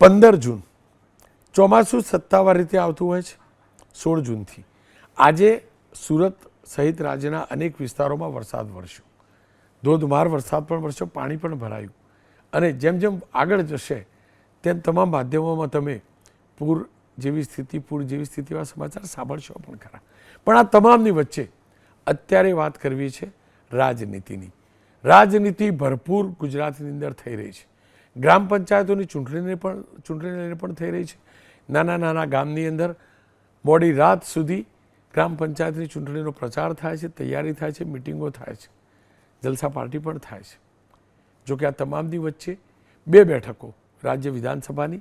પંદર જૂન. ચોમાસું સત્તાવાર રીતે આવતું હોય છે, સોળ જૂનથી. આજે સુરત સહિત રાજ્યના અનેક વિસ્તારોમાં વરસાદ વરસ્યો. ધોધમાર વરસાદ પણ વરસ્યો, પાણી પણ ભરાયું. અને જેમ જેમ આગળ જશે, તેમ તમામ માધ્યમોમાં તમે પૂર જેવી સ્થિતિ, પૂર જેવી સ્થિતિના સમાચાર સાંભળશો પણ ખરા. પણ આ તમામની વચ્ચે અત્યારે વાત કરવી છે રાજનીતિની. રાજનીતિ ભરપૂર ગુજરાતની અંદર થઈ રહી છે. ગ્રામ પંચાયતોની ચૂંટણીને પણ ચૂંટણીને પણ થઈ રહી છે. નાના નાના ગામની અંદર મોડી રાત સુધી ગ્રામ પંચાયતની ચૂંટણીનો પ્રચાર થાય છે, તૈયારી થાય છે, મિટિંગો થાય છે, જલસા પાર્ટી પણ થાય છે. જોકે આ તમામની વચ્ચે બે બેઠકો, રાજ્ય વિધાનસભાની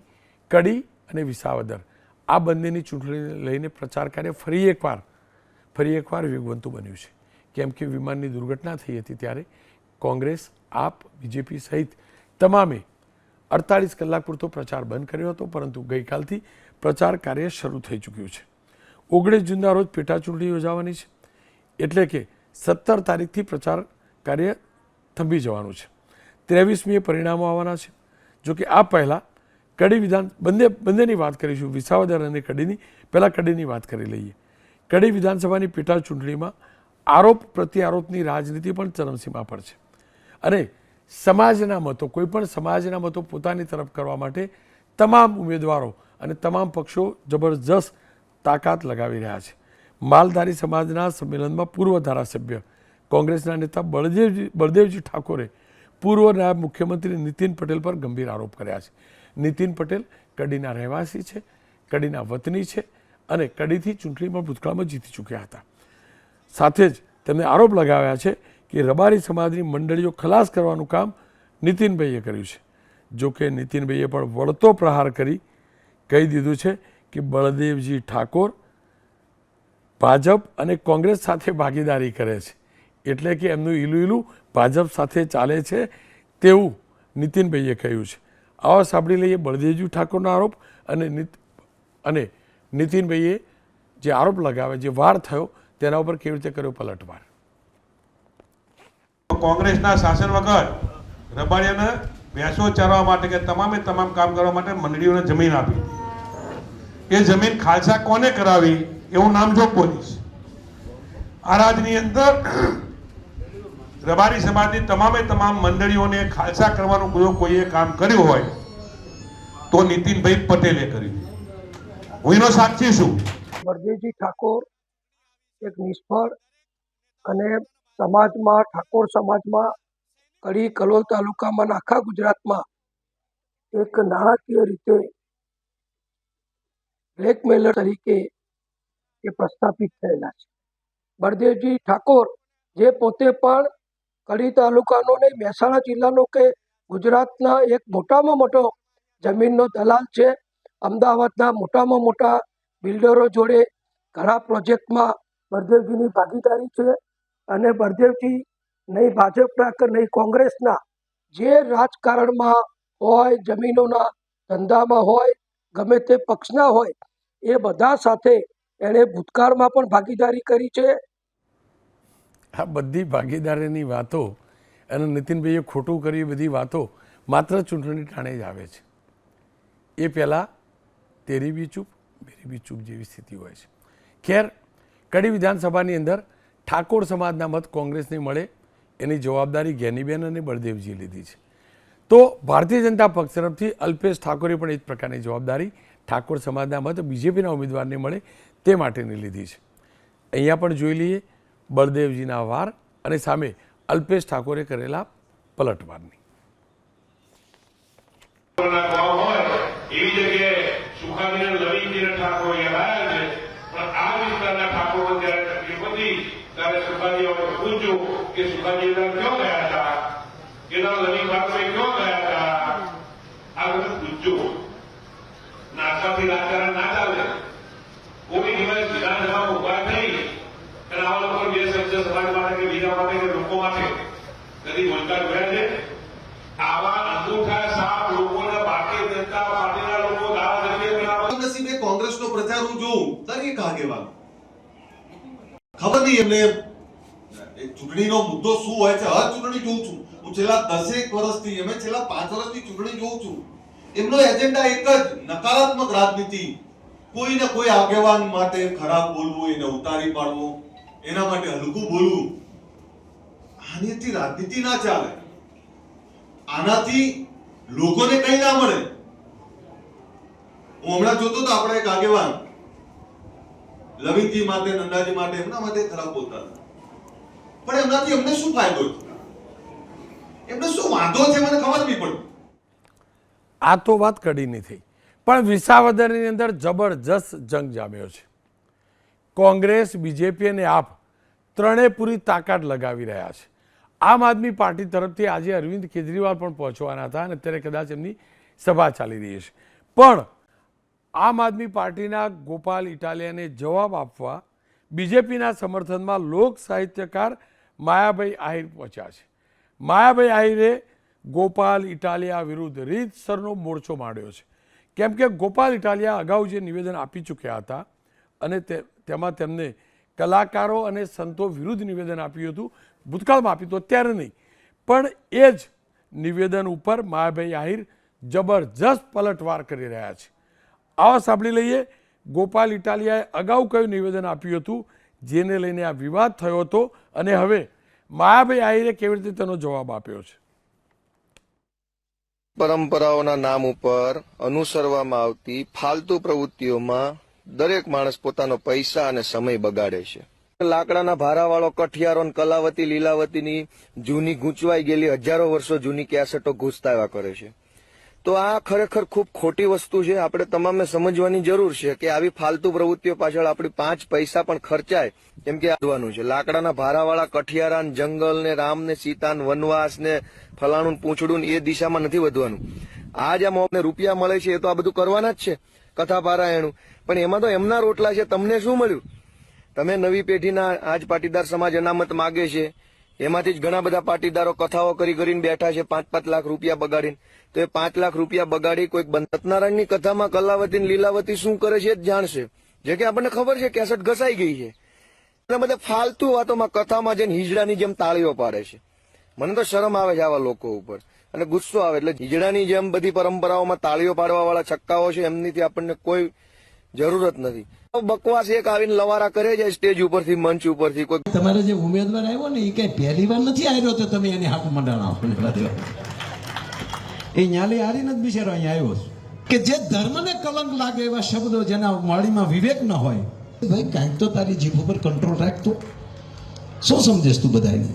કડી અને વિસાવદર, આ બંનેની ચૂંટણીને લઈને પ્રચાર કાર્ય ફરી એકવાર ફરી એકવાર વેગવંતું બન્યું છે. કેમ કે વિમાનની દુર્ઘટના થઈ હતી ત્યારે કોંગ્રેસ, આપ, બીજેપી સહિત તમામે અડતાલીસ કલાક પૂરતો પ્રચાર બંધ કર્યો હતો, પરંતુ ગઈકાલથી પ્રચાર કાર્ય શરૂ થઈ ચૂક્યું છે. ઓગણીસ જૂનના રોજ પેટા ચૂંટણી યોજાવાની છે, એટલે કે સત્તર તારીખથી પ્રચાર કાર્ય થંભી જવાનું છે. ત્રેવીસમીએ પરિણામો આવવાના છે. જો કે આ પહેલાં કડી વિધાન, બંને, બંનેની વાત કરીશું. વિસાવદર અને કડીની, પહેલાં કડીની વાત કરી લઈએ. કડી વિધાનસભાની પેટા ચૂંટણીમાં આરોપ પ્રત્યારોપની રાજનીતિ પણ ચરમસીમા પર છે. અને સમાજના મતો, કોઈ પણ સમાજના મતો પોતાની તરફ કરવા માટે તમામ ઉમેદવારો અને તમામ પક્ષો જબરજસ્ત તાકાત લગાવી રહ્યા છે. માલધારી સમાજના સંમેલનમાં પૂર્વ ધારાસભ્ય, કોંગ્રેસના નેતા બળદેવજી બળદેવજી ઠાકોરે પૂર્વ નાયબ મુખ્યમંત્રી નીતિન પટેલ પર ગંભીર આરોપ કર્યા છે. નીતિન પટેલ કડીના રહેવાસી છે, કડીના વતની છે અને કડીથી ચૂંટણીમાં ભૂતકાળમાં જીતી ચૂક્યા હતા. સાથે જ તેમણે આરોપ લગાવ્યા છે કે રબારી સમાજની મંડળીઓ ખલાસ કરવાનું કામ નીતિનભાઈએ કર્યું છે. જો કે નીતિનભાઈએ પણ વળતો પ્રહાર કરી કહી દીધું છે કે બળદેવજી ઠાકોર ભાજપ અને કોંગ્રેસ સાથે ભાગીદારી કરે છે. એટલે કે એમનું ઈલું ઈલું ભાજપ સાથે ચાલે છે તેવું નીતિનભાઈએ કહ્યું છે. આવો સાંભળી લઈએ બળદેવજી ઠાકોરનો આરોપ અને અને નીતિનભાઈએ જે આરોપ લગાવે, જે વાર થયો, તેના ઉપર કેવી રીતે કર્યો પલટવાર? કોંગ્રેસના શાસન વગર રબાડિયાને ભેંસો ચરવા માટે કે તમામે તમામ કામ કરવા માટે મંડળીઓને જમીન આપી. એ જમીન ખાલસા કોને કરાવી? એવું નામ જો પોલીસ. આ રાજની અંદર રબારી સમાજની તમામે તમામ મંડળીઓને ખાલસા કરવાનું જો કોઈએ કામ કર્યું હોય, તો નીતિનભાઈ પટેલે કર્યું હું એનો સાક્ષી છું વરદેવજી ઠાકોર એક નિષ્ફળ અને સમાજમાં, ઠાકોર સમાજમાં, કડી કલોલ તાલુકામાં આખા ગુજરાતમાં એક નાણાકીય રીતે બ્લેકમેલર તરીકે એ પ્રસ્થાપિત થયેલા છે. બળદેવજી ઠાકોર જે પોતે પણ કડી તાલુકાનો ને મહેસાણા જિલ્લાનો કે ગુજરાતના એક મોટામાં મોટો જમીનનો દલાલ છે. અમદાવાદના મોટામાં મોટા બિલ્ડરો જોડે ઘણા પ્રોજેક્ટમાં બળદેવજીની ભાગીદારી છે. અને બળદેવજી નહીં ભાજપના કે નહીં કોંગ્રેસના જે રાજકારણમાં હોય, જમીનોના ધંધામાં હોય, ગમે તે પક્ષના હોય, એ બધા સાથે એણે ભૂતકાળમાં પણ ભાગીદારી કરી છે. આ બધી ભાગીદારીની વાતો અને નીતિનભાઈએ ખોટું કર્યું બધી વાતો માત્ર ચૂંટણી ટાણે જ આવે છે. એ પહેલાં તેરી બી ચૂપ, મેરી બી ચૂપ જેવી સ્થિતિ હોય છે. ખેર, કડી વિધાનસભાની અંદર ઠાકોર સમાજના મત કોંગ્રેસને મળે, એની જવાબદારી જ્ઞાનીબેન અને બળદેવજીએ લીધી છે. તો ભારતીય જનતા પક્ષ તરફથી અલ્પેશ ઠાકોરે પણ એ જ પ્રકારની જવાબદારી ઠાકોર સમાજના મત બીજેપીના ઉમેદવારને મળે તે માટેની લીધી છે. અહીંયા પણ જોઈ લઈએ બળદેવજીના વાર અને સામે અલ્પેશ ઠાકોરે કરેલા પલટવારની ના ગામ હોય એવી જગ્યાએ સુખાજીને લવિંગજીને ઠાકોર લાયા છે પણ આ વિસ્તારના ઠાકોરો જ્યારે તકલીફ હતી ત્યારે સુખાજી હવે પૂછ્યું કે એના ક્યાં ગયા હતા એના લવિંગ ઠાકોરે ક્યાં ગયા હતા આ બધું પૂછ્યું નાસ્તાથી રાજકારણ ના ચાલે કોઈ દિવસ વિધાનસભામાં ઊભા થઈ અને આવા લોકો બે શબ્દ સમાજ માટે કે બીજા માટે કે લોકો માટે કદી બોલતા જોયા છે આવા અંગૂઠા સાપ લોકોને ભારતીય જનતા પાર્ટીના લોકો કોંગ્રેસનો પ્રચાર હું જોઉં દરેક આગેવાન ખબર નહીં એમને ચૂંટણીનો મુદ્દો શું હોય છે? હર ચૂંટણી જોઉં છું. હું છેલ્લા દસેક વર્ષથી, અમે છેલ્લા પાંચ વર્ષથી ચૂંટણી જોઉં છું. એમનો એજન્ડા એક જ, નકારાત્મક રાજનીતિ. કોઈ ને કોઈ આગેવાન માટે ખરાબ બોલવું, એને ઉતારી પાડવું, એના માટે હલકું બોલવું. આનાથી રાજનીતિ ના ચાલે. આનાથી લોકોને કઈ ના મળે. હું હમણાં જોતો તો આપણે એક આગેવાન, લવિંગજી માટે, નંદાજી માટે, એમના માટે ખરાબ બોલતા હતા. પણ એમનાથી અમને શું ફાયદો એમને શું વાંધો છે, મને ખબર નહીં પડતી. આ તો વાત કડીની થઈ. પણ વિસાવદરની અંદર જબરજસ્ત જંગ જામ્યો છે. કોંગ્રેસ, બીજેપી અને આપ ત્રણે પૂરી તાકાત લગાવી રહ્યા છે. આમ આદમી પાર્ટી તરફથી આજે અરવિંદ કેજરીવાલ પણ પહોંચવાના હતા અને અત્યારે કદાચ એમની સભા ચાલી રહી છે. પણ આમ આદમી પાર્ટીના ગોપાલ ઇટાલિયાને જવાબ આપવા, બીજેપીના સમર્થનમાં લોક સાહિત્યકાર માયાભાઈ આહિર પહોંચ્યા છે. માયાભાઈ આહિરે ગોપાલ ઇટાલિયા વિરુદ્ધ રીતસરનો મોરચો માંડ્યો છે. કેમ કે ગોપાલ ઇટાલિયા અગાઉ જે નિવેદન આપી ચૂક્યા હતા અને તે, તેમાં તેમને કલાકારો અને સંતો વિરુદ્ધ નિવેદન આપ્યું હતું, ભૂતકાળમાં આપ્યું હતું, અત્યારે નહીં. પણ એ જ નિવેદન ઉપર માયાભાઈ આહિર જબરજસ્ત પલટવાર કરી રહ્યા છે. આવા સાંભળી લઈએ, ગોપાલ ઇટાલિયાએ અગાઉ કયું નિવેદન આપ્યું હતું? જેને લઈને આ વિવાદ થયો હતો અને હવે માયાભાઈ આહિરે કેવી રીતે તેનો જવાબ આપ્યો છે? પરંપરાઓના નામ ઉપર અનુસરવામાં આવતી ફાલતુ પ્રવૃત્તિઓમાં દરેક માણસ પોતાનો પૈસા અને સમય બગાડે છે. લાકડાના ભારાવાળો કઠિયારો કલાવતી લીલાવતીની જૂની ગૂંચવાઈ ગયેલી હજારો વર્ષો જૂની કેસેટો ઘૂસતા એવા કરે છે. તો આ ખરેખર ખૂબ ખોટી વસ્તુ છે. આપણે તમામે સમજવાની જરૂર છે કે આવી ફાલતુ પ્રવૃત્તિઓ પાછળ આપણી પાંચ પૈસા પણ ખર્ચાય. કેમ કે આવવાનું છે. લાકડાના ભારાવાળા કઠિયારા જંગલ ને રામ ને સીતા ને વનવાસ ને ફલાણું, પૂંછડું એ દિશામાં નથી વધવાનું. આ જે મોને રૂપિયા મળે છે એ તો આ બધું કરવાના જ છે. કથા પારાયણું પણ એમાં તો એમના રોટલા છે. તમને શું મળ્યું? તમે નવી પેઢીના આજ પાટીદાર સમાજ અનામત માગે છે. એમાંથી જ ઘણા બધા પાટીદારો કથાઓ કરી કરીને બેઠા છે, પાંચ પાંચ લાખ રૂપિયા બગાડીને. તો એ પાંચ લાખ રૂપિયા બગાડી કોઈક સત્યનારાયણની કથામાં કલાવતી લીલાવતી શું કરે છે જ જાણશે. જે કે આપણને ખબર છે કેસેટ ઘસાઈ ગઈ છે. એટલે બધા ફાલતુ વાતોમાં કથામાં જઈને હિજડાની જેમ તાળીઓ પાડે છે. મને તો શરમ આવે છે આવા લોકો ઉપર. અને ગુસ્સો આવે એટલે હિજડાની જેમ બધી પરંપરાઓમાં તાળીઓ પાડવા વાળા છક્કાઓ છે, એમનીથી આપણને કોઈ જરૂરત નથી. બકવાસ એક આવીને લવારા કરે છે, સ્ટેજ ઉપરથી, મંચ ઉપરથી. કોઈ તમારે જે ઉમેદવાર આવ્યો ને એ કઈ પહેલી વાર નથી આવ્યો તો તમે એને હાથ મંડાણા એ ન્યાલી હારીને જ બિચારો અહીંયા આવ્યો કે જે ધર્મને કલંક લાગે એવા શબ્દો જેના વાણીમાં વિવેક ન હોય. ભાઈ, કાંઈક તો તારી જીભ ઉપર કંટ્રોલ રાખતો શું સમજેશ તું બધાને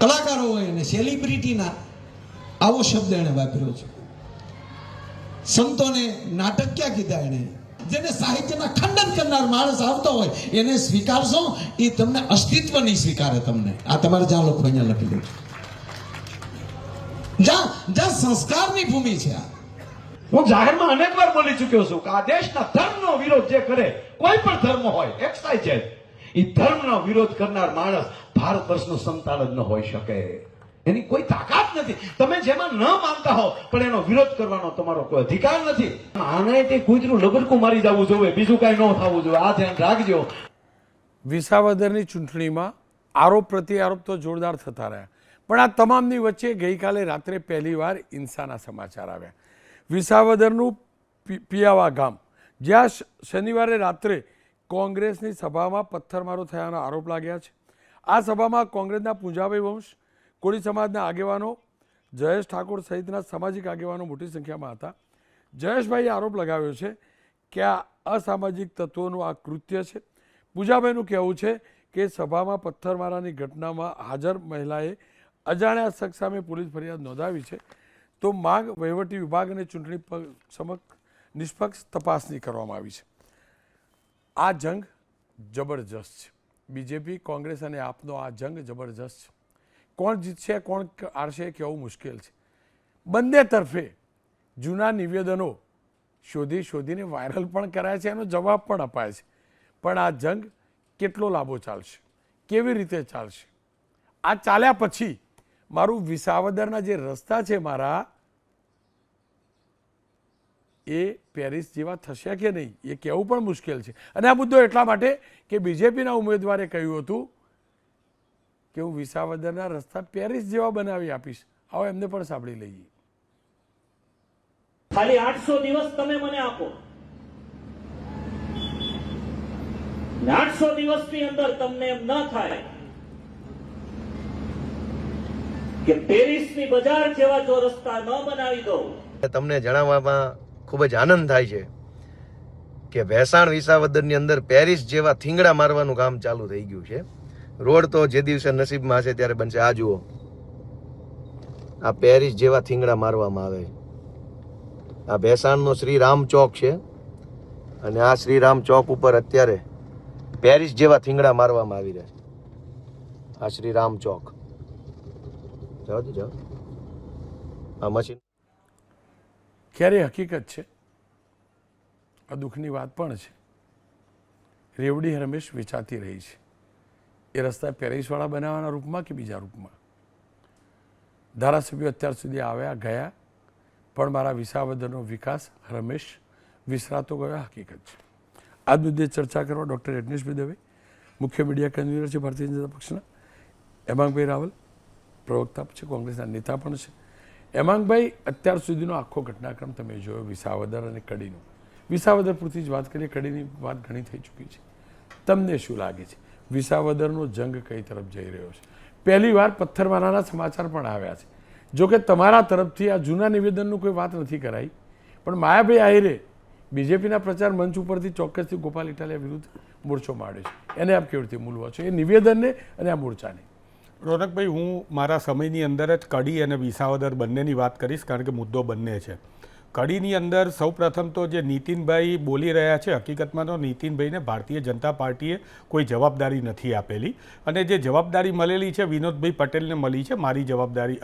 કલાકારો હોય અને સેલિબ્રિટીના આવો શબ્દ એને વાપર્યો છે. સંતોને નાટક ક્યાં કીધા એને જેને સાહિત્યના ખંડન કરનાર માણસ આવતો હોય, એને સ્વીકારશો, એ તમને અસ્તિત્વ નહીં સ્વીકારે તમને. આ તમારે જ્યાં લોકો અહીંયા લખી છે જ્યાં જ્યાં સંસ્કારની ભૂમિ છે આ. હું જાહેરમાં અનેક વાર બોલી ચુક્યો છું કે આ દેશના ધર્મનો વિરોધ જે કરે, કોઈ પણ ધર્મ હોય એક્સાઇઝ એ ધર્મનો વિરોધ કરનાર માણસ ભારત વર્ષનો સંતાન જ ન હોઈ શકે. એની કોઈ તાકાત નથી. તમે જેમાં ન માનતા હો, પણ એનો વિરોધ કરવાનો તમારો કોઈ અધિકાર નથી. આને તે કૂતરું લબડકું મારી જવું જોઈએ, બીજું કાંઈ ન થવું જોઈએ. આ ધ્યાન રાખજો. વિસાવદરની ચૂંટણીમાં આરોપ પ્રત્યારોપ તો જોરદાર થતા રહ્યા. પણ આ તમામની વચ્ચે ગઈકાલે રાત્રે પહેલીવાર હિંસાના સમાચાર આવ્યા. વિસાવદરનું પિયાવા ગામ, જ્યાં શનિવારે રાત્રે કોંગ્રેસની સભામાં પથ્થરમારો થયાના આરોપ લાગ્યા છે. આ સભામાં કોંગ્રેસના પૂંજાભાઈ વંશ કોળી સમાજના આગેવાનો જયેશ ઠાકોર સહિતના સામાજિક આગેવાનો મોટી સંખ્યામાં હતા. જયેશભાઈએ આરોપ લગાવ્યો છે કે આ અસામાજિક તત્વોનું આ કૃત્ય છે. પૂજાભાઈનું કહેવું છે કે સભામાં પથ્થરમારાની ઘટનામાં હાજર મહિલાએ અજાણ્યા શખ્સ સામે પોલીસ ફરિયાદ નોંધાવી છે. તો માંગ વહીવટી વિભાગ અને ચૂંટણી સમક્ષ નિષ્પક્ષ તપાસની કરવામાં આવી છે. આ જંગ જબરજસ્ત છે. બીજેપી, કોંગ્રેસ અને આપનો આ જંગ જબરજસ્ત છે. કોણ જીતશે, કોણ હારશે કહેવું મુશ્કેલ છે. બંને તરફે જૂના નિવેદનો શોધી શોધીને વાયરલ પણ કરાય છે, એનો જવાબ પણ અપાય છે. પણ આ જંગ કેટલો લાંબો ચાલશે? કેવી રીતે ચાલશે? આ ચાલ્યા પછી મારું વિસાવદરના જે રસ્તા છે મારા, એ પેરિસ જેવા થશે કે નહીં, એ કહેવું પણ મુશ્કેલ છે. અને આ મુદ્દો એટલા માટે કે બીજેપીના ઉમેદવારે કહ્યું હતું કે હું વિસાવદરના રસ્તા પેરિસ જેવા બનાવી આપીશ. આવો એમને પણ સાંભળી લઈએ. ખાલી આઠસો દિવસ તમે મને આપો. આઠસો દિવસની અંદર તમને એમ ન થાય કે પેરિસની બજાર જેવા જો રસ્તા ન બનાવી દો તમને જણાવવામાં ખૂબ જ આનંદ થાય છે કે ભેસાણ વિસાવદરની અંદર પેરિસ જેવા થીંગડા મારવાનું કામ ચાલુ થઈ ગયું છે. રોડ તો જે દિવસે નસીબમાં હશે ત્યારે બનશે. આ જુઓ. આ પેરિસ જેવા થીંગડા મારવામાં આવે આ ભેસાણનો શ્રી રામ ચોક છે અને આ શ્રી રામ ચોક ઉપર અત્યારે પેરિસ જેવા થીંગડા મારવામાં આવી રહ્યા છે. આ શ્રી રામ ચોક. જાઓ જાઓ. આ મશીન. ક્યારે હકીકત છે? આ દુઃખની વાત પણ છે. રેવડી રમેશ વેચાતી રહી છે. એ રસ્તા પેરિસવાળા બનાવવાના રૂપમાં કે બીજા રૂપમાં? ધારાસભ્યો અત્યાર સુધી આવ્યા, ગયા, પણ મારા વિસાવદરનો વિકાસ, રમેશ, વિસરાતો ગયો, હકીકત છે. આ મુદ્દે ચર્ચા કરવા ડૉક્ટર યજ્ઞેશભાઈ દવે મુખ્ય મીડિયા કન્વીનર છે ભારતીય જનતા પક્ષના. હેમાંગભાઈ રાવલ, પ્રવક્તા છે, કોંગ્રેસના નેતા પણ છે. હેમાંગભાઈ, અત્યાર સુધીનો આખો ઘટનાક્રમ તમે જોયો, વિસાવદર અને કડીનો. વિસાવદર પૂરતી જ વાત કરીએ, કડીની વાત ઘણી થઈ ચૂકી છે. તમને શું લાગે છે? વિસાવદરનો જંગ કઈ તરફ જઈ રહ્યો છે? પહેલી વાર પથ્થરમારાના સમાચાર પણ આવ્યા છે. જો કે તમારા તરફથી આ જૂના નિવેદનનું કોઈ વાત નથી કરાઈ. પણ માયાભાઈ આહિરે બીજેપીના પ્રચાર મંચ ઉપરથી ચોક્કસથી ગોપાલ ઇટાલિયા વિરુદ્ધ મોરચો માંડ્યો છે. એને આપ કેવી રીતે મૂલવો છો? એ નિવેદનને અને આ મોરચાને. રોનકભાઈ, હું મારા સમયની અંદર જ કડી અને વિસાવદર બંનેની વાત કરીશ, કારણ કે મુદ્દો બંને છે. કડીની અંદર સૌપ્રથમ તો જે નીતિનભાઈ બોલી રહ્યા છે, હકીકતમાં તો નીતિનભાઈને ભારતીય જનતા પાર્ટીએ કોઈ જવાબદારી નથી આપેલી. અને જે જવાબદારી મળેલી છે, વિનોદભાઈ પટેલને મળી છે મારી જવાબદારી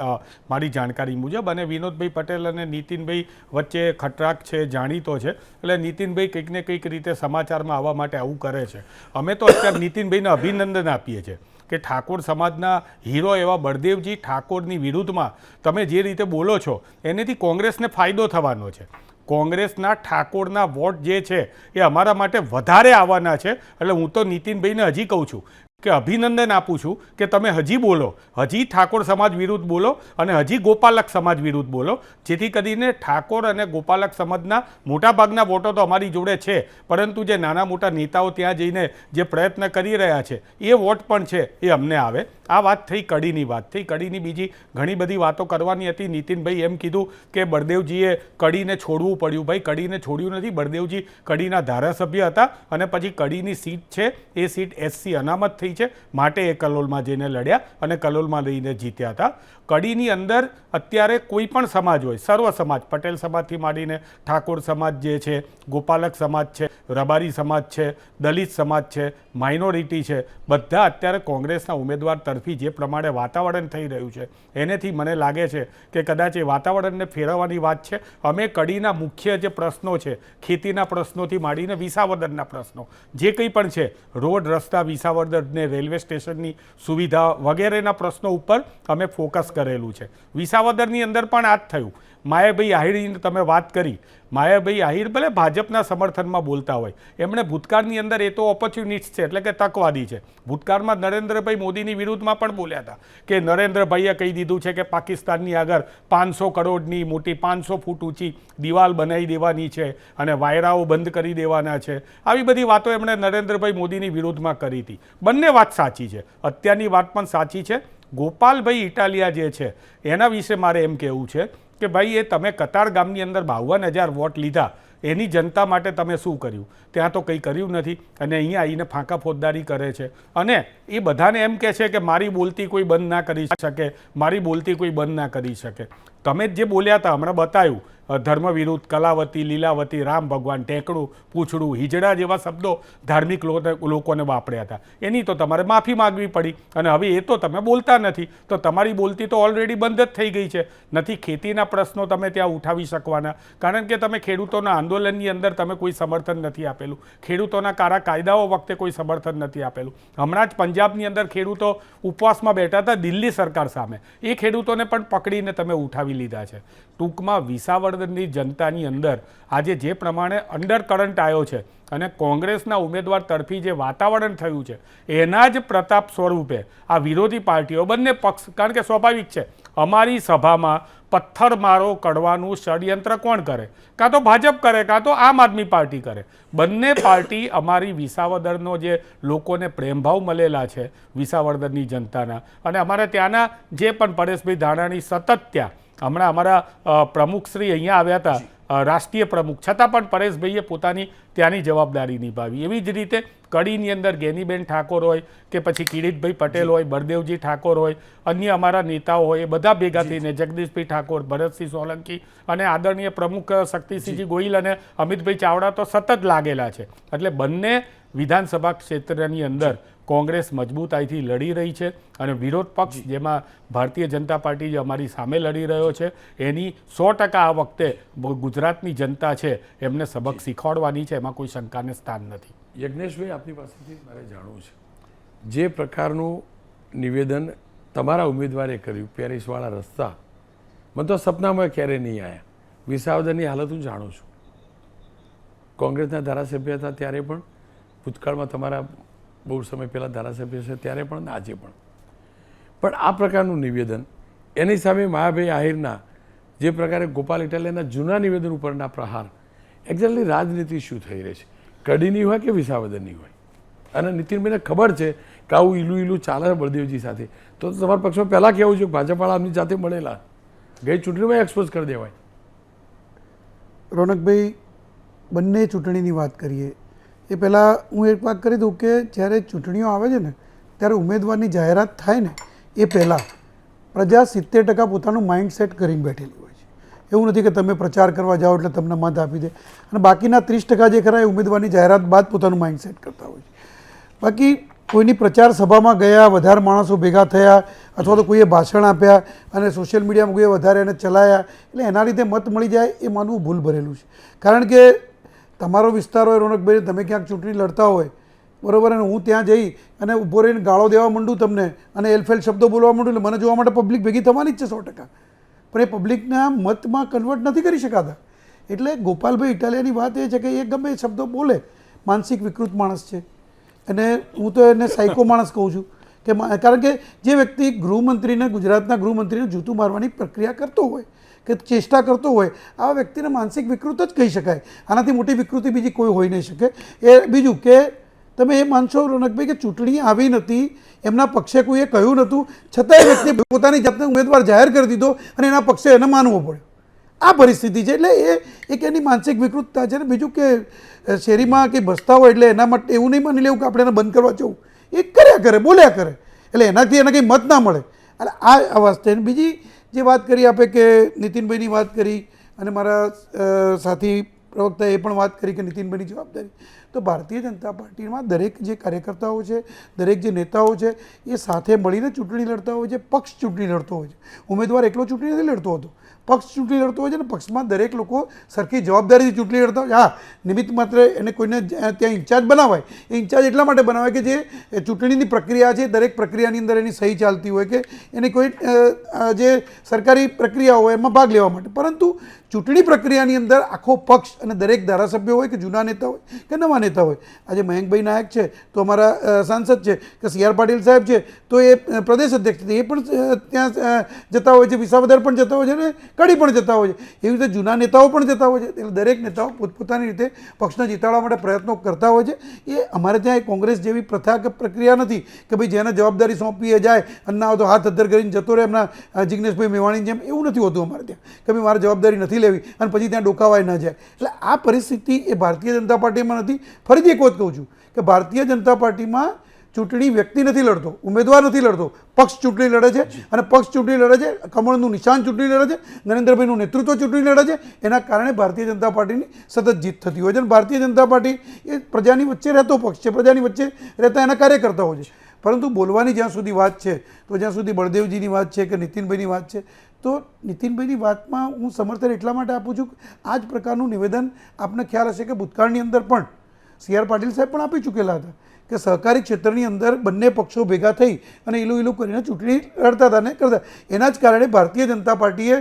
મારી જાણકારી મુજબ. અને વિનોદભાઈ પટેલ અને નીતિનભાઈ વચ્ચે ખટરાક છે, જાણીતો છે. એટલે નીતિનભાઈ કંઈક ને કંઈક રીતે સમાચારમાં આવવા માટે આવું કરે છે. અમે તો અત્યારે નીતિનભાઈને અભિનંદન આપીએ છીએ. કે ઠાકોર સમાજના હીરો એવા બળદેવજી ઠાકોરની વિરુદ્ધમાં તમે જે રીતે બોલો છો, એનેથી કોંગ્રેસને ફાયદો થવાનો છે. કોંગ્રેસના ઠાકોરના વોટ જે છે, એ અમારા માટે વધારે આવવાના છે. એટલે હું તો નીતિનભાઈને હજી કહું છું કે અભિનંદન આપું છું કે તમે હજી બોલો. હજી ઠાકોર સમાજ વિરુદ્ધ બોલો અને હજી ગોપાલક સમાજ વિરુદ્ધ બોલો. જેથી કરીને ઠાકોર અને ગોપાલક સમાજના મોટાભાગના વોટો તો અમારી જોડે છે, પરંતુ જે નાના મોટા નેતાઓ ત્યાં જઈને જે પ્રયત્ન કરી રહ્યા છે, એ વોટ પણ છે એ અમને આવે. આ વાત થઈ કડીની વાત. થઈ કડીની બીજી ઘણી બધી વાતો કરવાની હતી. નીતિનભાઈ એમ કીધું કે બળદેવજીએ કડીને છોડવું પડ્યું. ભાઈ, કડીને છોડ્યું નથી. બળદેવજી કડીના ધારાસભ્ય હતા અને પછી કડીની સીટ છે. એ સીટ એસસી અનામત થઈ છે. માટે એ કલોલમાં જઈને લડ્યા અને કલોલમાં લઈને જીત્યા હતા. કડીની અંદર અત્યારે કોઈ પણ સમાજ હોય, સર્વ સમાજ, પટેલ સમાજથી માંડીને ઠાકોર સમાજ જે છે, ગોપાલક સમાજ છે, રબારી સમાજ છે, દલિત સમાજ છે, માઇનોરિટી છે, બધા અત્યારે કોંગ્રેસના ઉમેદવાર તરફી જે પ્રમાણે વાતાવરણ થઈ રહ્યું છે, એનેથી મને લાગે છે કે કદાચ એ વાતાવરણને ફેરવવાની વાત છે. અમે કડીના મુખ્ય જે પ્રશ્નો છે, ખેતીના પ્રશ્નોથી માંડીને વિસાવદરના પ્રશ્નો, જે કંઈ પણ છે, રોડ, રસ્તા વિસાવદરને રેલવે સ્ટેશનની સુવિધા વગેરેના પ્રશ્નો ઉપર અમે ફોકસ કરેલું છે. વિસાવદરની અંદર પણ આ જ થયું. માયાભાઈ આહિરની તમે વાત કરી, માયાભાઈ આહિર ભલે ભાજપના સમર્થનમાં બોલતા હોય, એમણે ભૂતકાળની અંદર એ તો ઓપોર્ચ્યુનિસ્ટ છે, એટલે કે તકવાદી છે. ભૂતકાળમાં નરેન્દ્રભાઈ મોદીની વિરુદ્ધમાં પણ બોલ્યા હતા કે નરેન્દ્રભાઈએ કહી દીધું છે કે પાકિસ્તાનની આગળ પાંચસો કરોડની મોટી પાંચસો ફૂટ ઊંચી દિવાલ બનાવી દેવાની છે અને વાયરાઓ બંધ કરી દેવાના છે. આવી બધી વાતો એમણે નરેન્દ્રભાઈ મોદીની વિરુદ્ધમાં કરી હતી. બંને વાત સાચી છે. અત્યારની વાત પણ સાચી છે. ગોપાલભાઈ ઇટાલિયા જે છે, એના વિશે મારે એમ કહેવું છે કે ભાઈ, એ તમે કતાર ગામની અંદર બાવન હજાર વોટ લીધા, એની જનતા માટે તમે શું કર્યું? ત્યાં તો કંઈ કર્યું નથી અને અહીંયા આવીને ફાંકા ફોજદારી કરે છે. અને એ બધાને એમ કહે છે કે મારી બોલતી કોઈ બંધ ના કરી શકે, મારી બોલતી કોઈ બંધ ના કરી શકે. તમે જે બોલ્યા હતા, હમણાં બતાવ્યું ધર્મ વિરુદ્ધ કલાવતી, લીલાવતી, રામ ભગવાન ટેકડું, પૂછડું, હિજડા જેવા શબ્દો ધાર્મિક લોકોને વાપર્યા હતા. એની તો તમારે માફી માગવી પડી. અને હવે એ તો તમે બોલતા નથી. તો તમારી બોલતી તો ઓલરેડી બંધ જ થઈ ગઈ છે. નથી ખેતીના પ્રશ્નો તમે ત્યાં ઉઠાવી શકવાના. કારણ કે તમે ખેડૂતોના આંદોલનની અંદર તમે કોઈ સમર્થન નથી આપેલું. ખેડૂતોના કારા કાયદાઓ વખતે કોઈ સમર્થન નથી આપેલું. હમણાં જ પંજાબની અંદર ખેડૂતો ઉપવાસમાં બેઠા હતા દિલ્હી સરકાર સામે. એ ખેડૂતોને પણ પકડીને તમે ઉઠાવી લીધા છે. ટૂંકમાં વિસાવદરની જનતાની અંદર આજે જે પ્રમાણે અંડર કરંટ આવ્યો છે અને કોંગ્રેસના ઉમેદવાર તરફી જે વાતાવરણ થયું છે, એના જ પ્રતાપ સ્વરૂપે આ વિરોધી પાર્ટીઓ બંને પક્ષ, કારણ કે સ્વાભાવિક છે, અમારી સભામાં પથ્થરમારો કડવાનું ષડયંત્ર કોણ કરે? કાં તો ભાજપ કરે, કાં તો આમ આદમી પાર્ટી કરે. બંને પાર્ટી અમારી વિસાવદરનો જે લોકોને પ્રેમભાવ મળેલા છે વિસાવદરની જનતાના. અને અમારે ત્યાંના જે પણ પરેશભાઈ ધાનાણી સતત ત્યાં હમણાં અમારા પ્રમુખશ્રી અહીંયા આવ્યા હતા રાષ્ટ્રીય પ્રમુખ. છતાં પણ પરેશભાઈએ પોતાની ત્યાંની જવાબદારી નિભાવી. એવી જ રીતે કડીની અંદર ગેનીબેન ઠાકોર હોય કે પછી કિરીટભાઈ પટેલ હોય બળદેવજી ઠાકોર હોય અન્ય અમારા નેતાઓ હોય એ બધા ભેગા થઈને જગદીશભાઈ ઠાકોર ભરતસિંહ સોલંકી અને આદરણીય પ્રમુખ શક્તિસિંહજી ગોહિલ અને અમિતભાઈ ચાવડા તો સતત લાગેલા છે. એટલે બંને વિધાનસભા ક્ષેત્રની અંદર કોંગ્રેસ મજબૂતાઈથી લડી રહી છે અને વિરોધ પક્ષ જેમાં ભારતીય જનતા પાર્ટી જે અમારી સામે લડી રહ્યો છે એની સો ટકા આ વખતે ગુજરાતની જનતા છે એમને સબક શીખવાડવાની છે એમાં કોઈ શંકાને સ્થાન નથી. યજ્ઞેશભાઈ આપની પાસેથી મારે જાણવું છે. જે પ્રકારનું નિવેદન તમારા ઉમેદવારે કર્યું પેરિસવાળા રસ્તા મને તો સપનામાં ક્યારેય નહીં આવ્યા વિસાવદરની હાલત હું જાણું છું. કોંગ્રેસના ધારાસભ્ય હતા ત્યારે પણ ભૂતકાળમાં તમારા બહુ સમય પહેલાં ધારાસભ્ય છે, ત્યારે પણ, આજે પણ. પણ આ પ્રકારનું નિવેદન, એની સામે માયાભાઈ આહિરના જે પ્રકારે ગોપાલ ઇટાલિયાના જૂના નિવેદન ઉપરના પ્રહાર એક્ઝેક્ટલી રાજનીતિ શું થઈ રહી છે? કડીની હોય કે વિસાવદરની હોય? અને નીતિનભાઈને ખબર છે કે આવું ઈલું ઈલું ચાલે છે બળદેવજી સાથે. તો તમારા પક્ષમાં પહેલાં કહેવું છે? કે ભાજપવાળા આમની જાતે મળેલા. ગઈ ચૂંટણીમાં એક્સપોઝ કરી દેવાય. રોનકભાઈ, બંને ચૂંટણીની વાત કરીએ. એ પહેલાં હું એક વાત કરી દઉં કે જ્યારે ચૂંટણીઓ આવે છે ને, ત્યારે ઉમેદવારની જાહેરાત થાય ને, એ પહેલાં પ્રજા સિત્તેર ટકા પોતાનું માઇન્ડ સેટ કરીને બેઠેલી હોય છે. એવું નથી કે તમે પ્રચાર કરવા જાઓ એટલે તમને મત આપી દે. અને બાકીના ત્રીસ ટકા જે ખરા એ ઉમેદવારની જાહેરાત બાદ પોતાનું માઇન્ડ સેટ કરતા હોય છે. બાકી કોઈની પ્રચાર સભામાં ગયા, વધારે માણસો ભેગા થયા, અથવા તો કોઈએ ભાષણ આપ્યા અને સોશિયલ મીડિયામાં કોઈએ વધારે એને ચલાયા, એટલે એના લીધે મત મળી જાય એ માનવું ભૂલ ભરેલું છે. કારણ કે તમારો વિસ્તાર હોય રોનકભાઈ તમે ક્યાંક ચૂંટણી લડતા હોય, બરોબર? અને હું ત્યાં જઈ અને ઊભો રહીને ગાળો દેવા માંડું તમને અને એલફેલ શબ્દો બોલવા માંડું મને જોવા માટે પબ્લિક ભેગી થવાની જ છે સો ટકા. પણ એ પબ્લિકના મતમાં કન્વર્ટ નથી કરી શકાતા. એટલે ગોપાલભાઈ ઇટાલિયાની વાત એ છે કે એ ગમે એ શબ્દો બોલે, માનસિક વિકૃત માણસ છે. અને હું તો એને સાયકો માણસ કહું છું કે કારણ કે જે વ્યક્તિ ગૃહમંત્રીને, ગુજરાતના ગૃહમંત્રીને જૂતું મારવાની પ્રક્રિયા કરતો હોય કે ચેષ્ટા કરતો હોય, આવા વ્યક્તિને માનસિક વિકૃત જ કહી શકાય. આનાથી મોટી વિકૃતિ બીજી કોઈ હોઈ નહીં શકે. એ બીજું કે તમે એ માનશો રોનકભાઈ કે ચૂંટણી આવી નથી, એમના પક્ષે કોઈએ કહ્યું નહોતું છતાં એ વ્યક્તિ પોતાની જાતને ઉમેદવાર જાહેર કરી દીધો અને એના પક્ષે એને માનવો પડ્યો. આ પરિસ્થિતિ છે. એટલે એ એક એની માનસિક વિકૃતતા છે ને બીજું કે શેરીમાં કંઈ બસતા હોય એટલે એના માટે એવું નહીં માની લેવું કે આપણે એને બંધ કરવા જવું. એ કર્યા કરે, બોલ્યા કરે. એટલે એનાથી એને કંઈ મત ના મળે. અને આ અવાજ છે. બીજી જે વાત કરી આપે કે નીતિનભાઈની વાત કરી અને મારા સાથી પ્રવક્તાએ એ પણ વાત કરી કે નીતિનભાઈની જવાબદારી. તો ભારતીય જનતા પાર્ટીમાં દરેક જે કાર્યકર્તાઓ છે, દરેક જે નેતાઓ છે, એ સાથે મળીને ચૂંટણી લડતા હોય છે, પક્ષ ચૂંટણી લડતો હોય છે. ઉમેદવાર એકલો ચૂંટણી નથી લડતો હતો. પક્ષ ચૂંટણી લડતો હોય છે ને, પક્ષમાં દરેક લોકો સરખી જવાબદારીથી ચૂંટણી લડતા હોય. હા, નિમિત્ત માત્ર એને કોઈને ત્યાં ઇન્ચાર્જ બનાવાય એ ઇન્ચાર્જ એટલા માટે બનાવાય કે જે ચૂંટણીની પ્રક્રિયા છે, દરેક પ્રક્રિયાની અંદર એની સહી ચાલતી હોય કે એની કોઈ જે સરકારી પ્રક્રિયા હોય એમાં ભાગ લેવા માટે પરંતુ ચૂંટણી પ્રક્રિયાની અંદર આખો પક્ષ અને દરેક ધારાસભ્ય હોય કે જૂના નેતા હોય કે નવા નેતા હોય. આજે મયંકભાઈ નાયક છે, તો અમારા સાંસદ છે, કે સી આર પાટીલ સાહેબ છે, તો એ પ્રદેશ અધ્યક્ષ છે એ પણ ત્યાં જતા હોય છે, વિસાવદર પણ જતા હોય છે અને કડી પણ જતા હોય છે. એવી રીતે જૂના નેતાઓ પણ જતા હોય છે, એટલે દરેક નેતાઓ પોતપોતાની રીતે પક્ષને જીતાડવા માટે પ્રયત્નો કરતા હોય છે. એ અમારે ત્યાં કોંગ્રેસ જેવી પ્રથા કે પ્રક્રિયા નથી કે ભાઈ જેને જવાબદારી સોંપી જાય અને ના તો હાથ અદ્ધર કરીને જતો રહે એમના જિજ્ઞેશભાઈ મેવાણીની જેમ. એવું નથી હોતું અમારે ત્યાં. કે ભાઈ મારે જવાબદારી નથી લેવી અને પછી ત્યાં ડોકાવાય ન જાય. એટલે આ પરિસ્થિતિ એ ભારતીય જનતા પાર્ટીમાં નથી. ફરીથી એક વખત કહું છું કે ભારતીય જનતા પાર્ટીમાં ચૂંટણી વ્યક્તિ નથી લડતો ઉમેદવાર નથી લડતો. પક્ષ ચૂંટણી લડે છે અને પક્ષ ચૂંટણી લડે છે કમળનું નિશાન ચૂંટણી લડે છે નરેન્દ્રભાઈનું નેતૃત્વ ચૂંટણી લડે છે. એના કારણે ભારતીય જનતા પાર્ટીની સતત જીત થતી હોય છે અને ભારતીય જનતા પાર્ટી એ પ્રજાની વચ્ચે રહેતો પક્ષ છે પ્રજાની વચ્ચે રહેતા એના કાર્યકર્તાઓ છે. પરંતુ બોલવાની જ્યાં સુધી વાત છે તો જ્યાં સુધી બળદેવજીની વાત છે કે નીતિનભાઈની વાત છે તો નીતિનભાઈની વાતમાં હું સમર્થન એટલા માટે આપું છું કે આ જ પ્રકારનું નિવેદન આપને ખ્યાલ હશે કે ભૂતકાળની અંદર પણ સી આર પાટીલ સાહેબ પણ આપી ચૂકેલા હતા કે સહકારી ક્ષેત્રની અંદર બંને પક્ષો ભેગા થઈ અને ઈલું ઈલું કરીને ચૂંટણી લડતા હતા ને કરતા. એના જ કારણે ભારતીય જનતા પાર્ટીએ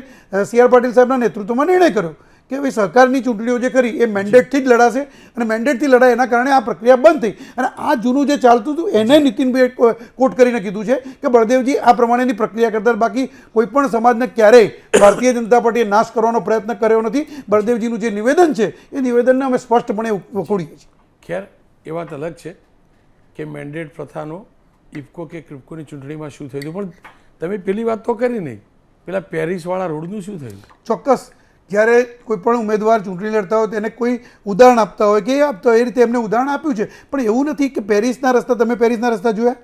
સી આર પાટીલ સાહેબના નેતૃત્વમાં નિર્ણય કર્યો. કે ભાઈ સરકારની ચૂંટણીઓ જે કરી એ મેન્ડેટથી જ. લડાશે અને મેન્ડેટથી લડાય એના કારણે આ પ્રક્રિયા બંધ થઈ. અને આ જૂનું જે ચાલતું હતું એને નીતિનભાઈ કોટ કરીને કીધું છે કે બળદેવજી આ પ્રમાણેની પ્રક્રિયા કરતા બાકી કોઈ પણ સમાજને ક્યારેય ભારતીય જનતા પાર્ટીએ નાશ કરવાનો પ્રયત્ન કર્યો નથી. બળદેવજીનું જે નિવેદન છે એ નિવેદનને અમે સ્પષ્ટપણે વખોડીએ છીએ. ખેર એ વાત અલગ છે કે મેન્ડેટ પ્રથાનો ઇફકો કે ક્રિપકોની ચૂંટણીમાં શું થયું હતું? પણ તમે પેલી વાત તો કરી નહીં. પેલા પેરિસવાળા રોડનું શું થયું? ચોક્કસ. જ્યારે કોઈ પણ ઉમેદવાર ચૂંટણી લડતા હોય તેને કોઈ ઉદાહરણ આપતા હોય કે એ આપતા હોય, એ રીતે એમને ઉદાહરણ આપ્યું છે. પણ એવું નથી કે પેરિસના રસ્તા, તમે પેરિસના રસ્તા જોયા?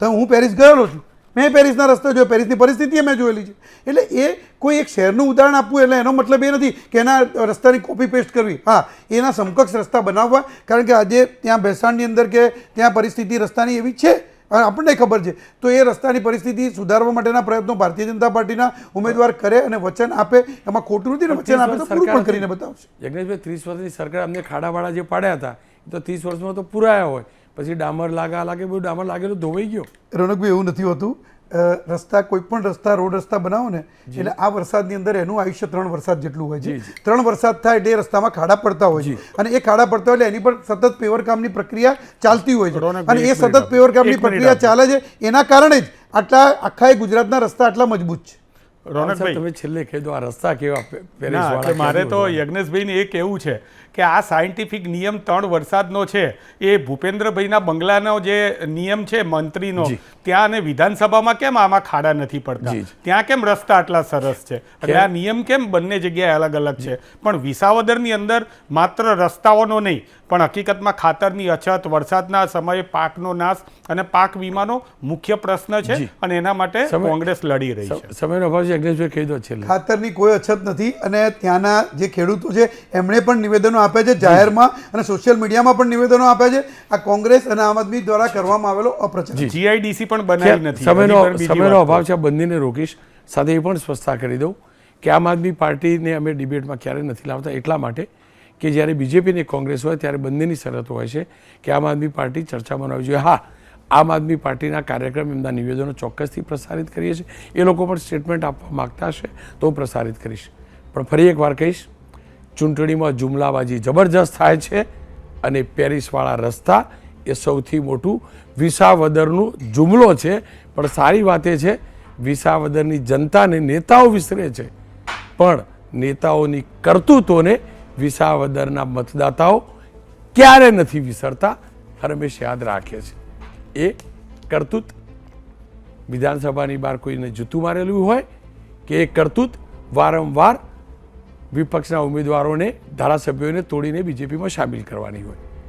તો હું પેરિસ ગયેલો છું. મેં પેરિસના રસ્તા જોયા, પેરિસની પરિસ્થિતિ મેં જોયેલી છે. એટલે એ કોઈ એક શહેરનું ઉદાહરણ આપવું એટલે એનો મતલબ એ નથી કે એના રસ્તાની કોપી પેસ્ટ કરવી. હા, એના સમકક્ષ રસ્તા બનાવવા, કારણ કે આજે ત્યાં ભેસાણની અંદર કે ત્યાં પરિસ્થિતિ રસ્તાની એવી છે. આપણને ખબર છે. તો એ રસ્તાની પરિસ્થિતિ સુધારવા માટેના પ્રયત્નો ભારતીય જનતા પાર્ટીના ઉમેદવાર કરે અને વચન આપે. એમાં ખોટું નથી ને વચન આપે તો પૂરું પણ કરીને બતાવશે. જગનેશભાઈ ત્રીસ વર્ષની સરકાર અમને ખાડાવાળા જે પાડ્યા હતા એ તો ત્રીસ વર્ષમાં તો પુરાયા હોય. પછી ડામર લાગા લાગે બધું ડામર લાગેલું ધોવાઈ ગયો. રોનકભાઈ એવું નથી હોતું. રસ્તા કોઈ પણ રસ્તા રોડ રસ્તા બનાવો ને એટલે આ વરસાદની અંદર એનું આયુષ્ય ત્રણ વરસાદ જેટલું હોય છે. ત્રણ વરસાદ થાય એટલે રસ્તામાં ખાડા પડતા હોય છે. અને એ ખાડા પડતા હોય એટલે એની પર સતત પેવરકામની પ્રક્રિયા ચાલતી હોય છે. અને એ સતત પેવરકામની પ્રક્રિયા ચાલે છે. એના કારણે જ આટલા આખા એ ગુજરાતના રસ્તા આટલા મજબૂત છે. રોનકભાઈ. તમે છેલ્લે કહેજો આ રસ્તા કેવા મારે તો? યજ્ઞેશભાઈને એ કહેવું છે કે આ સાયન્ટિફિક નિયમ ત્રણ વરસાદનો છે એ ભૂપેન્દ્રભાઈના બંગલાનો જે નિયમ છે મંત્રીનો ત્યાં અને વિધાનસભામાં કેમ આમાં ખાડા નથી પડતા. ત્યાં કેમ રસ્તા આટલા સરસ છે? એટલે આ નિયમ કેમ બંને જગ્યાએ અલગ અલગ છે? પણ વિસાવદરની અંદર માત્ર રસ્તાઓનો નહીં પણ હકીકતમાં ખાતરની અછત વરસાદના સમયે પાકનો નાશ અને પાક વીમાનો મુખ્ય પ્રશ્ન છે અને એના માટે કોંગ્રેસ લડી રહી છે. સમ- સમયનો અભાવ છે અગ્નેશભાઈ કહી દો છે ખાતરની કોઈ અછત નથી અને ત્યાંના જે ખેડૂતો છે એમણે પણ નિવેદનો આપ્યા છે જાહેરમાં અને સોશિયલ મીડિયામાં પણ નિવેદનો આપે છે. આ કોંગ્રેસ અને આમ આદમી દ્વારા કરવામાં આવેલો અપ્રચાર જીઆઈડીસી પણ બનાવી નથી. સમયનો સમયનો અભાવ છે આ બંનેને રોકીશ. સાથે એ પણ સ્પષ્ટતા કરી દઉં કે આમ આદમી પાર્ટીને અમે ડિબેટમાં ક્યારેય નથી લાવતા એટલા માટે કે જ્યારે બીજેપી અને કોંગ્રેસ હોય ત્યારે બંનેની શરતો હોય છે કે આમ આદમી પાર્ટી ચર્ચામાં આવવી જોઈએ. હા આમ આદમી પાર્ટીના કાર્યક્રમ એમના નિવેદનો ચોક્કસથી પ્રસારિત કરીએ છીએ. એ લોકો પણ સ્ટેટમેન્ટ આપવા માગતા હશે તો હું પ્રસારિત કરીશ. પણ ફરી એકવાર કહીશ ચૂંટણીમાં જુમલાબાજી જબરજસ્ત થાય છે અને પેરિસવાળા રસ્તા એ સૌથી મોટું વિસાવદરનું જુમલો છે. પણ સારી વાત એ છે, વિસાવદરની જનતાને નેતાઓ વિસરે છે. પણ નેતાઓની કરતૂતોને વિસાવદરના મતદાતાઓ ક્યારે નથી વિસરતા? હંમેશ યાદ રાખે છે. એ કરતૂત વિધાનસભાની બહાર કોઈને જૂતું મારેલું હોય કે એ કરતૂત વારંવાર વિપક્ષના ઉમેદવારોને ધારાસભ્યોને તોડીને બીજેપીમાં સામેલ કરવાની હોય.